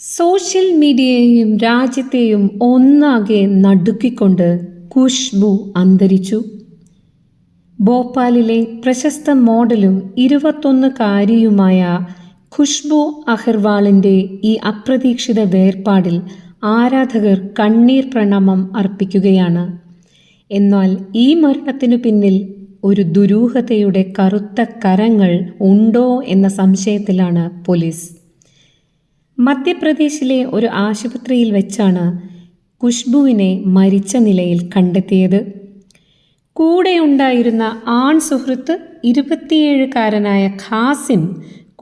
Social മീഡിയയെയും രാജ്യത്തെയും ഒന്നാകെ നടുക്കിക്കൊണ്ട് ഖുഷ്ബു അന്തരിച്ചു. ഭോപ്പാലിലെ പ്രശസ്ത മോഡലും ഇരുപത്തൊന്നുകാരിയുമായ ഖുഷ്ബു അഹർവാളിന്റെ ഈ അപ്രതീക്ഷിത വേർപാടിൽ ആരാധകർ കണ്ണീർ പ്രണാമം അർപ്പിക്കുകയാണ്. എന്നാൽ ഈ മരണത്തിനു പിന്നിൽ ഒരു ദുരൂഹതയുടെ കറുത്ത കരങ്ങൾ ഉണ്ടോ എന്ന സംശയത്തിലാണ് പോലീസ്. മധ്യപ്രദേശിലെ ഒരു ആശുപത്രിയിൽ വെച്ചാണ് ഖുഷ്ബുവിനെ മരിച്ച നിലയിൽ കണ്ടെത്തിയത്. കൂടെയുണ്ടായിരുന്ന ആൺ സുഹൃത്ത് ഇരുപത്തിയേഴുകാരനായ ഖാസിം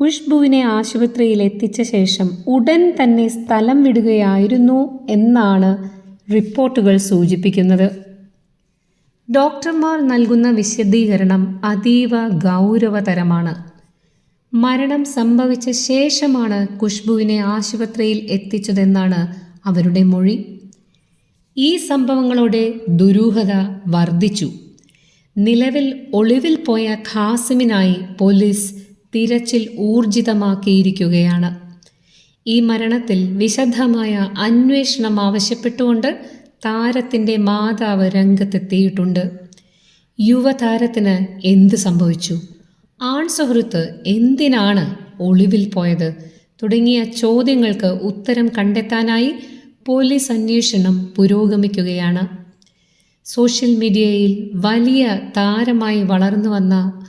ഖുഷ്ബുവിനെ ആശുപത്രിയിൽ എത്തിച്ച ശേഷം ഉടൻ തന്നെ സ്ഥലം വിടുകയായിരുന്നു എന്നാണ് റിപ്പോർട്ടുകൾ സൂചിപ്പിക്കുന്നത്. ഡോക്ടർമാർ നൽകുന്ന വിശദീകരണം അതീവ ഗൗരവതരമാണ്. മരണം സംഭവിച്ച ശേഷമാണ് ഖുഷ്ബുവിനെ ആശുപത്രിയിൽ എത്തിച്ചതെന്നാണ് അവരുടെ മൊഴി. ഈ സംഭവങ്ങളോടെ ദുരൂഹത വർദ്ധിച്ചു. നിലവിൽ ഒളിവിൽ പോയ ഖാസിമിനായി പോലീസ് തിരച്ചിൽ ഊർജിതമാക്കിയിരിക്കുകയാണ്. ഈ മരണത്തിൽ വിശദമായ അന്വേഷണം ആവശ്യപ്പെട്ടുകൊണ്ട് താരത്തിന്റെ മാതാവ് രംഗത്തെത്തിയിട്ടുണ്ട്. യുവതാരത്തിന് എന്ത് സംഭവിച്ചു? ആൺ സുഹൃത്ത് എന്തിനാണ് ഒളിവിൽ പോയത്? തുടങ്ങിയ ചോദ്യങ്ങൾക്ക് ഉത്തരം കണ്ടെത്താനായി പോലീസ് അന്വേഷണം പുരോഗമിക്കുകയാണ്. സോഷ്യൽ മീഡിയയിൽ വലിയ താരമായി വളർന്നു വന്ന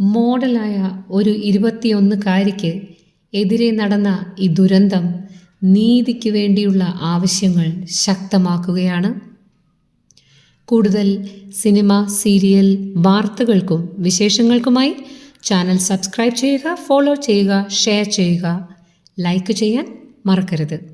മോഡലായ ഒരു ഇരുപത്തിയൊന്നുകാരിക്ക് എതിരെ നടന്ന ഈ ദുരന്തം നീതിക്ക് വേണ്ടിയുള്ള ആവശ്യങ്ങൾ ശക്തമാക്കുകയാണ്. കൂടുതൽ സിനിമ സീരിയൽ വാർത്തകൾക്കും വിശേഷങ്ങൾക്കുമായി ചാനൽ സബ്സ്ക്രൈബ് ചെയ്യുക ഫോളോ ചെയ്യുക ഷെയർ ചെയ്യുക. ലൈക്ക് ചെയ്യാൻ മറക്കരുത്.